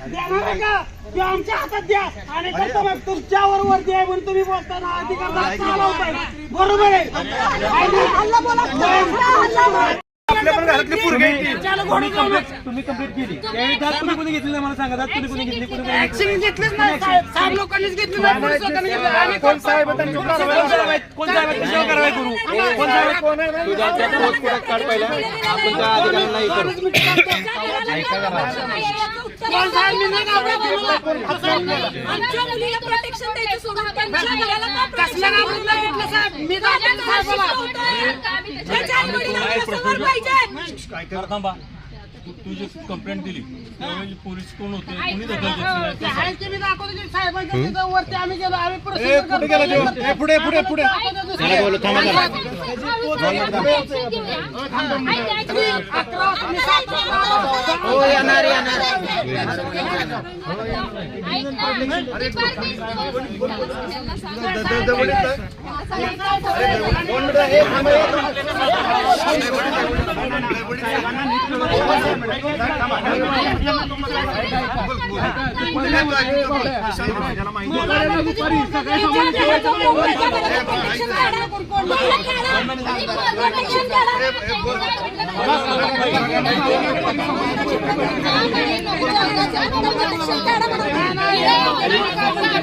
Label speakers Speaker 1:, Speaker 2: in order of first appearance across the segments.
Speaker 1: आमच्या हातात द्या. आणि कसं मग तुमच्यावर वरती आहे म्हणून तुम्ही बोलताना अधिकार दाखवा लावताय. बरोबर आहे.
Speaker 2: आपल्या पण घरातली पोरगी आहे ती.
Speaker 1: त्याला घोडं लावलं.
Speaker 2: तुम्ही कंप्लीट केली त्यावेळी दात तुम्ही कोणी घेतली नाही मला सांगा तुम्ही कोणी घेतली कोणी नाही घेतली?
Speaker 1: Action घेतलीच नाही साहेब साहेब लोकांनीच घेतली नाही पोलीस लोकांनी घेतली आणि
Speaker 2: कोण साहेब आहे? त्यांची कारवाई कोण साहेब आहेत? कोण साहेब आहेत? कशावर कारवाई करू कोण साहेब? कोण आहे?
Speaker 1: कोण साहेब मी नाही घाबरत तुम्हाला.
Speaker 3: आमच्या मुलीला प्रोटेक्शन द्यायचं सोडून त्यांच्या मुलाला का
Speaker 1: कसलं घाबरत नाही घेतलं साहेब मी घाबरत साहेबाला
Speaker 3: त्याच्या आईवडिलांना समोर
Speaker 4: थांबा. तू तू जी कंप्लेंट दिली त्यावेळी पोलीस कोण होते? कोणी दखल घेतली? नाही
Speaker 1: ते?
Speaker 2: पुढे पुढे पुढे.
Speaker 3: हो येणार ಸಾಯಿ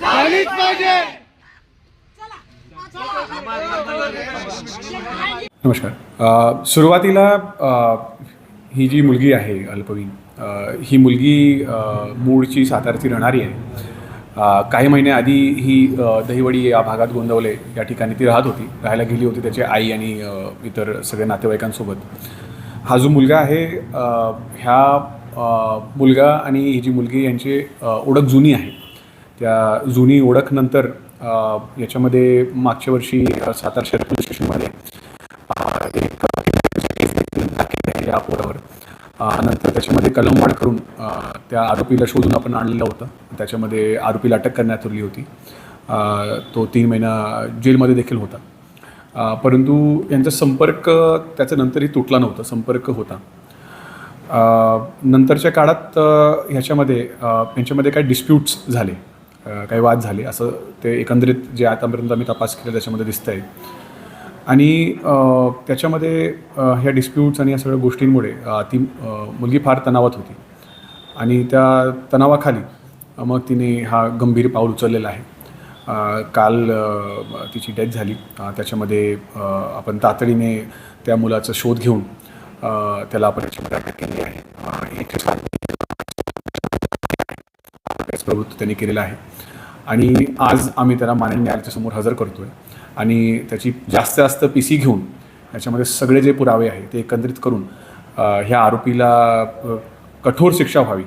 Speaker 2: झालीच पाहिजे.
Speaker 5: नमस्कार. अ, सुरुवातीला अ, ही जी मुलगी आहे अल्पवीन ही मुलगी मूळची सातारची राहणारी आहे. काही महिन्याआधी ही दहिवडी या भागात गोंदवले या ठिकाणी ती राहत होती राहायला गेली होती त्याची आई आणि इतर सगळ्या नातेवाईकांसोबत. हा जो मुलगा आहे ह्या मुलगा आणि ही जी मुलगी यांची ओळख जुनी आहे. त्या जुनी ओळखनंतर याच्यामध्ये मागच्या वर्षी सातार सातारा शहर पोलीस स्टेशनमध्ये अ, एक केस देखील दाखल आहे या पोरावर. नंतर त्याच्यामध्ये कलमवाढ करून त्या आरोपीला शोधून आपण आणलेलं होतं. त्याच्यामध्ये आरोपीला अटक करण्यात आली होती. तो तीन महिना जेलमध्ये देखील होता. परंतु यांचा संपर्क त्याचं नंतरही तुटला नव्हता संपर्क होता. नंतरच्या काळात ह्याच्यामध्ये यांच्यामध्ये काही डिस्प्यूट्स झाले. काही वाद झाले असं ते एकंदरीत जे आतापर्यंत आम्ही तपास केला त्याच्यामध्ये दिसतं आहे आणि त्याच्यामध्ये ह्या डिस्प्यूट्स आणि या सगळ्या गोष्टींमुळे ती मुलगी फार तणावात होती. आणि त्या तणावाखाली मग तिने हा गंभीर पाऊल उचललेला आहे. काल तिची डेथ झाली. त्याच्यामध्ये आपण तातडीने त्या मुलाचा शोध घेऊन त्याला आपण याच्यामध्ये अटक केली आहे. प्रवृत्त त्यांनी केलेला आहे. आणि आज आम्ही त्याला माननीय न्यायालयाच्या समोर हजर करतो आहे आणि त्याची जास्त जास्त पी सी घेऊन याच्यामध्ये सगळे जे पुरावे आहे ते एकत्रित करून ह्या आरोपीला कठोर शिक्षा व्हावी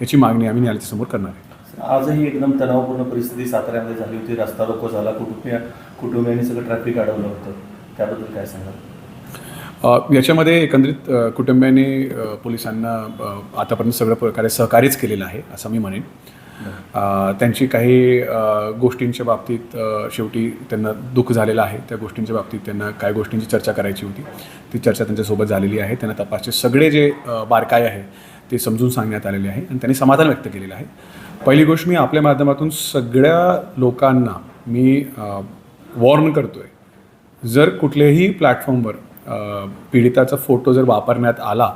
Speaker 5: याची मागणी आम्ही न्यायालयाच्या समोर करणार आहे.
Speaker 6: आजही एकदम तणावपूर्ण परिस्थिती साताऱ्यामध्ये झाली होती. रस्ता रोको झाला. कुटुंबीय कुटुंबियांनी सगळं ट्रॅफिक अडवलं होतं. त्याबद्दल काय सांगाल?
Speaker 5: याच्यामध्ये एकंदरीत कुटुंबियांनी पोलिसांना आतापर्यंत सगळं प्रकारे सहकार्यच केलेलं आहे असं मी म्हणेन. त्यांची काही गोष्टींच्या बाबतीत शेवटी त्यांना दुःख झालेलं आहे. त्या गोष्टींच्या बाबतीत त्यांना काय गोष्टींची चर्चा करायची होती. ती चर्चा त्यांच्यासोबत झालेली आहे. त्यांना तपासचे सगळे जे बारकाय आहे ते समजून सांगण्यात आलेले आहे आणि त्यांनी समाधान व्यक्त केलेलं आहे. पहिली गोष्ट मी आपल्या माध्यमातून सगळ्या लोकांना मी वॉर्न करतो आहे जर कुठल्याही प्लॅटफॉर्मवर पीडिताचा फोटो जर वापरण्यात आला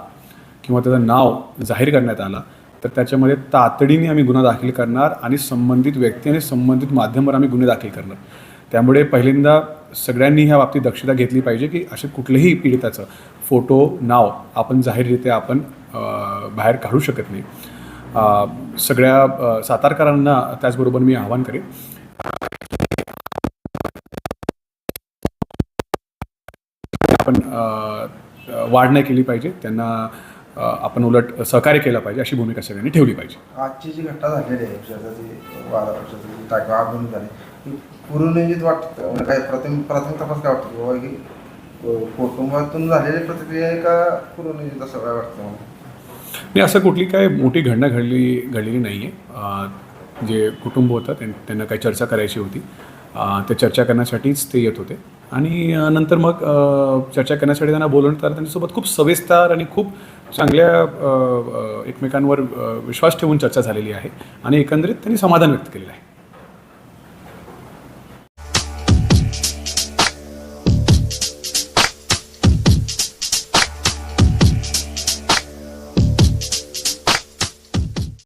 Speaker 5: किंवा त्याचं नाव जाहीर करण्यात आला तर त्याच्यामध्ये तातडीने आम्ही गुन्हा दाखल करणार आणि संबंधित व्यक्ती आणि संबंधित माध्यमावर आम्ही गुन्हे दाखल करणार. त्यामुळे पहिल्यांदा सगळ्यांनी ह्या बाबतीत दक्षता घेतली पाहिजे की असे कुठलेही पीडिताचं फोटो नाव आपण जाहीररित्या आपण बाहेर काढू शकत नाही. सगळ्या सातारकरांना त्याचबरोबर मी आवाहन करेन. आपण वाढ नाही केली पाहिजे. त्यांना आपण उलट सहकार्य केलं पाहिजे अशी भूमिका सगळ्यांनी ठेवली पाहिजे.
Speaker 7: आजची जी घटना झालेली आहे झाली पूर्वनियोजित वाटतं? म्हणजे काय प्रथम प्राथमिक तपास काय वाटतं? बाबा की कुटुंबातून झालेली प्रतिक्रिया आहे का पूर्वनियोजित असं काय वाटतं
Speaker 5: नाही असं कुठली काय मोठी घटना घडली घडलेली नाही आहे जे कुटुंब होतं त्यां त्यांना काही चर्चा करायची होती. ते चर्चा करण्यासाठीच ते येत होते. आणि नंतर मग चर्चा करण्यासाठी त्यांना बोलवलं तर त्यांच्यासोबत खूप सविस्तर आणि खूप चांगल्या एकमेकांवर विश्वास ठेवून चर्चा झालेली आहे आणि एकंदरीत त्यांनी समाधान व्यक्त केलेलं आहे.